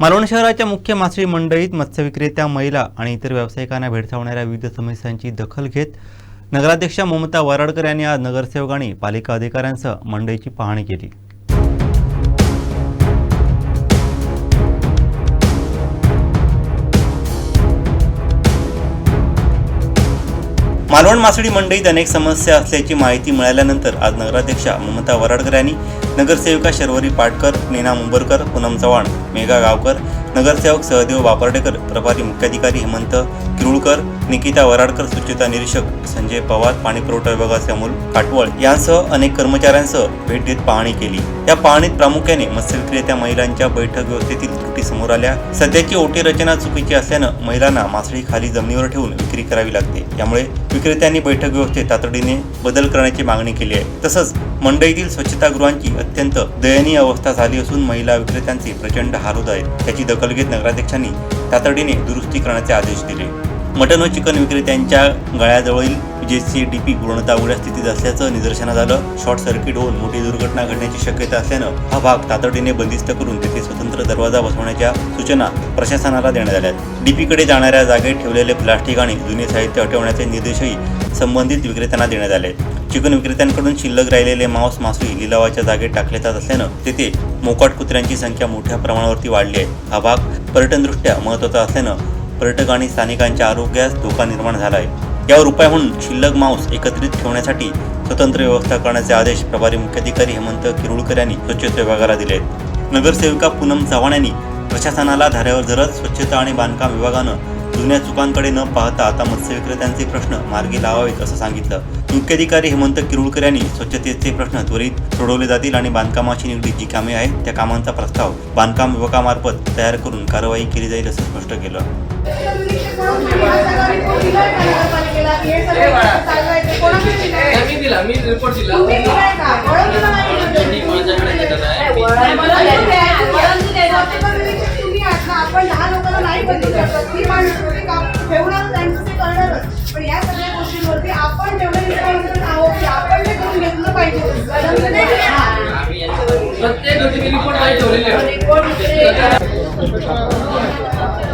मालवण शहराच्या मुख्य मासळी मंडईत मत्स्यविक्रेत्या महिला आणि इतर व्यावसायिकांना भेडसावणाऱ्या विविध समस्यांची दखल घेत नगराध्यक्षा ममता वराडकर यांनी आज नगरसेवक आणि पालिका अधिकाऱ्यांसह मंडईची पाहणी केली. मालवण मासळी मंडईत अनेक समस्या असल्याची माहिती मिळाल्यानंतर आज नगराध्यक्षा ममता वराडकर यांनी नगरसेविका शर्वरी पाटकर नीना मुंबरकर पूनम चव्हाण मेघा गावकर नगरसेवक सहदेव बापर्डेकर प्रभारी मुख्याधिकारी हेमंत किरुळकर निकिता वराडकर स्वच्छता निरीक्षक संजय पवार पाणीपुरवठा विभागाचे अमोल काटवळ यांसह अनेक कर्मचाऱ्यांसह भेट देत पाहणी केली. या पाहणीत प्रामुख्याने मत्स्यविक्रेत्या महिलांच्या बैठक व्यवस्थेतील त्रुटी समोर आल्या. सध्याची ओटी रचना चुकीची असल्यानं महिलांना मासळी खाली जमिनीवर ठेवून विक्री करावी लागते. यामुळे विक्रेत्यांनी बैठक व्यवस्थेत तातडीने बदल करण्याची मागणी केली आहे. तसंच मंडईतील स्वच्छतागृहांची अत्यंत दयनीय अवस्था झाली असून महिला विक्रेत्यांचे प्रचंड हाल होत आहेत. त्याची कलगीत घेत नगराध्यक्षांनी तातडीने दुरुस्ती करण्याचे आदेश दिले. मटन व चिकन विक्रेत्यांच्या गळ्याजवळील विजेची डीपी पूर्णतः उघड्या स्थितीत असल्याचं निदर्शनास आलं. शॉर्ट सर्किट होऊन मोठी दुर्घटना घडण्याची शक्यता असल्यानं हा भाग तातडीने बंदिस्त करून तेथे स्वतंत्र दरवाजा बसवण्याच्या सूचना प्रशासनाला देण्यात आल्या डीपीकडे जाणाऱ्या जागेत ठेवलेले प्लास्टिक आणि जुने साहित्य हटवण्याचे निर्देशही संबंधित विक्रेत्यांना देण्यात आले. चिकन विक्रेत्यांकडून शिल्लक राहिलेले मांस मासळी लिलावाच्या जागेत टाकले जात असल्यानं तेथे मोकाट कुत्र्यांची संख्या मोठ्या प्रमाणावरती वाढली आहे. हा भाग पर्यटनदृष्ट्या महत्त्वाचा असल्यानं पर्यटक आणि स्थानिकांच्या आरोग्यास धोका निर्माण झाला आहे यावर उपाय म्हणून शिल्लक मांस एकत्रित ठेवण्यासाठी स्वतंत्र व्यवस्था करण्याचे आदेश प्रभारी मुख्याधिकारी हेमंत किरुळकर यांनी स्वच्छता विभागाला दिले आहेत. नगरसेविका पूनम चव्हाण यांनी प्रशासनाला धाऱ्यावर धरत स्वच्छता आणि बांधकाम विभागानं जुन्या चुकांकडे न पाहता आता मत्स्य विक्रेत्यांचे प्रश्न मार्गी लावावेत असं सांगितलं. मुख्याधिकारी हेमंत किरुळकर यांनी स्वच्छतेचे प्रश्न त्वरित सोडवले जातील आणि बांधकामाशी निगडीत जी कामे आहेत त्या कामांचा प्रस्ताव बांधकाम विभागामार्फत तयार करून कारवाई केली जाईल असं स्पष्ट केलं. मी दिला मी रिपोर्ट दिला आपण लहान लोकांना नाही बदलू शकत ती माणसं काम ठेवणार त्यांचं ते करणारच पण या सगळ्या गोष्टींवरती आपण responsible आहोत की आपण ते करून घेतलं पाहिजे बदललं नाही. प्रत्येक गोष्टी रिपोर्ट आहे ठेवलेले